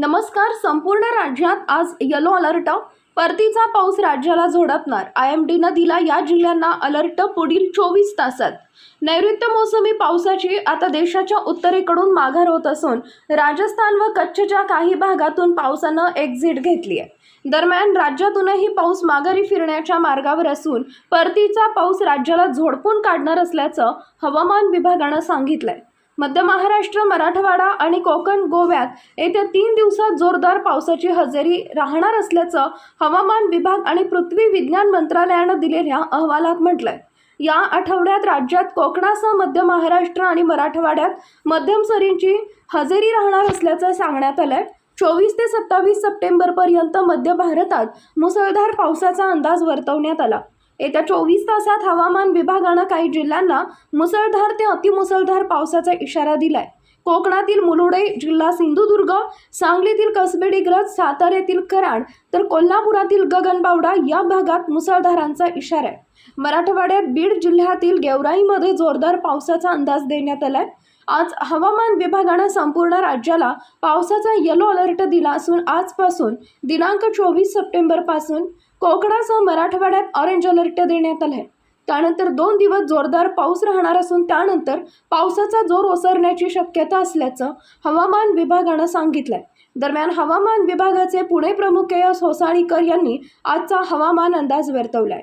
नमस्कार संपूर्ण राज्यात आज येलो अलर्ट परतीचा पाऊस राज्याला झोडपणार. आय एम डीनं दिला या जिल्ह्यांना अलर्ट पुढील चोवीस तासात. नैऋत्य मोसमी पावसाची आता देशाच्या उत्तरेकडून माघार होत असून राजस्थान व कच्छच्या काही भागातून पावसानं एक्झिट घेतली आहे. दरम्यान राज्यातूनही पाऊस माघारी फिरण्याच्या मार्गावर असून परतीचा पाऊस राज्याला झोडपून काढणार असल्याचं हवामान विभागानं सांगितलंय. मध्य महाराष्ट्र मराठवाडा आणि कोकण गोव्यात येत्या तीन दिवसात जोरदार पावसाची हजेरी राहणार असल्याचं हवामान विभाग आणि पृथ्वी विज्ञान मंत्रालयानं दिलेल्या अहवालात म्हटलंय. या आठवड्यात राज्यात कोकणासह मध्य महाराष्ट्र आणि मराठवाड्यात मध्यम सरींची हजेरी राहणार असल्याचं सांगण्यात आलंय. चोवीस ते सत्तावीस सप्टेंबरपर्यंत मध्य भारतात मुसळधार पावसाचा अंदाज वर्तवण्यात आला. येत्या चोवीस तासात हवामान विभागानं काही जिल्ह्यांना मुसळधार ते अतिमुसळधार पावसाचा इशारा दिलाय. कोकणातील मुलुडे जिल्हा सिंधुदुर्ग सांगलीतील कसबेडीग्रज साताऱ्यातील कराड तर कोल्हापुरातील गगनबावडा या भागात मुसळधारांचा इशारा आहे. मराठवाड्यात बीड जिल्ह्यातील गेवराईमध्ये जोरदार पावसाचा अंदाज देण्यात आलाय. आज हवामान विभागानं संपूर्ण राज्याला पावसाचा येलो अलर्ट दिला असून आजपासून दिनांक चोवीस सप्टेंबरपासून कोकणासह मराठवाड्यात ऑरेंज अलर्ट देण्यात आलाय. त्यानंतर दोन दिवस जोरदार पाऊस राहणार असून त्यानंतर पावसाचा जोर ओसरण्याची शक्यता असल्याचं हवामान विभागानं सांगितलंय. दरम्यान हवामान विभागाचे पुणे प्रमुख के एस होसाळीकर यांनी आजचा हवामान अंदाज वर्तवलाय.